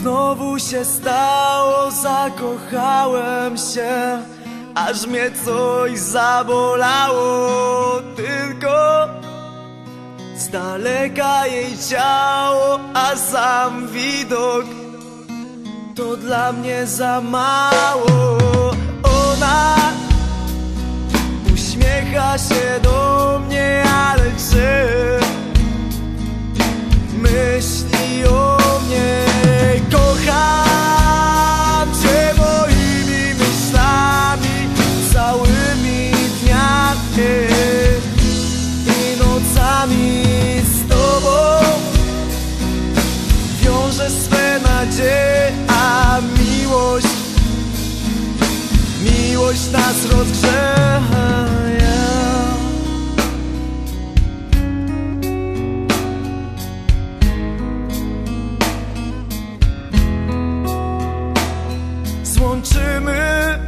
Znowu się stało, zakochałem się, aż mnie coś zabolało, tylko z daleka jej ciało, a sam widok to dla mnie za mało. Swe nadzieje, a miłość, miłość nas rozgrzewa. złączymy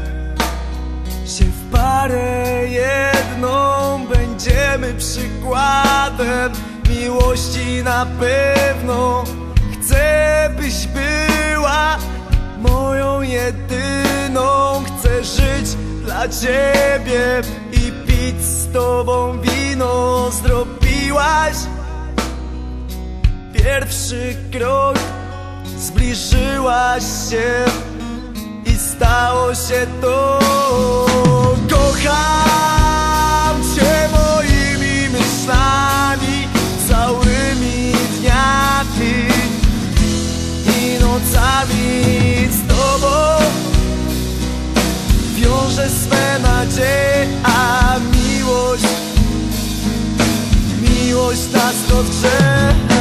się w parę jedną, będziemy przykładem miłości na pewno. Moją jedyną, chcę żyć dla ciebie i pić z tobą wino. Zrobiłaś pierwszy krok, zbliżyłaś się i stało się to Miłość nas Lecz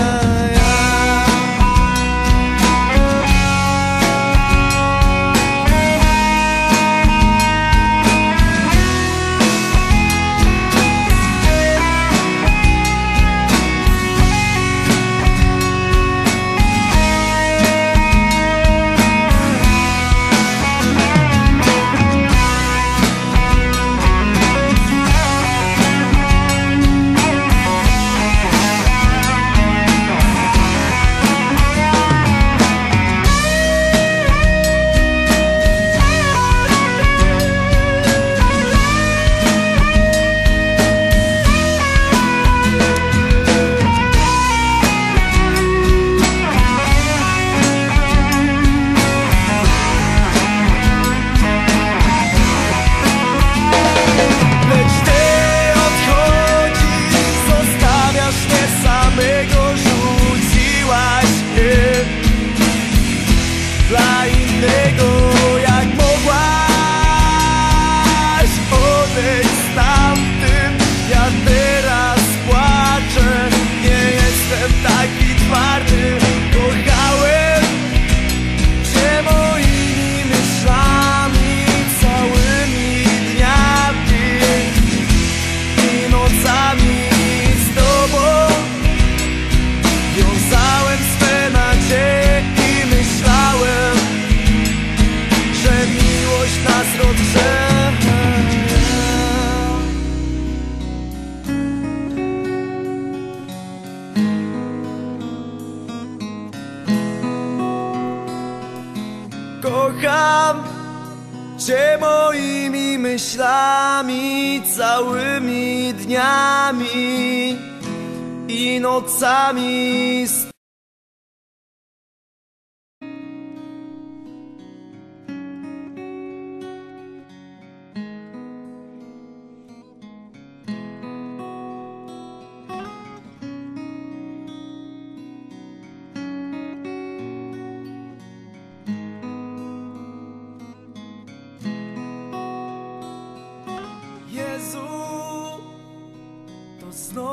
Kocham Cię moimi myślami, całymi dniami i nocami.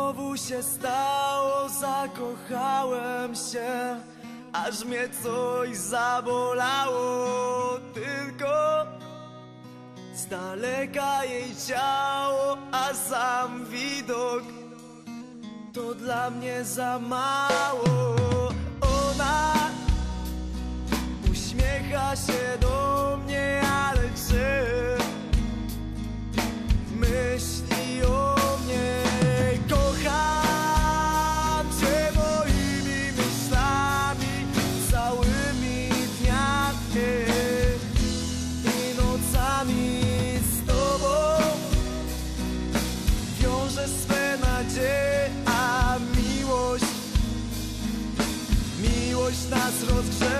znowu się stało, zakochałem się Aż mnie coś zabolało. Tylko z daleka jej ciało, a sam widok To dla mnie za mało. nas rozgrzeje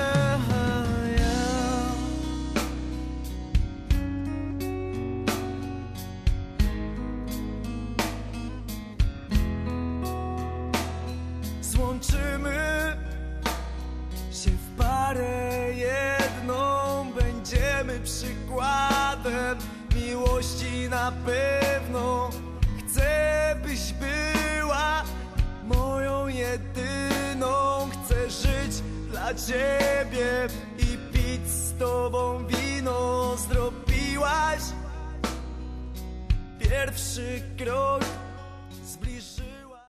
Złączymy się w parę jedną Będziemy przykładem miłości na pewno. ciebie i pić z tobą wino zrobiłaś. Pierwszy krok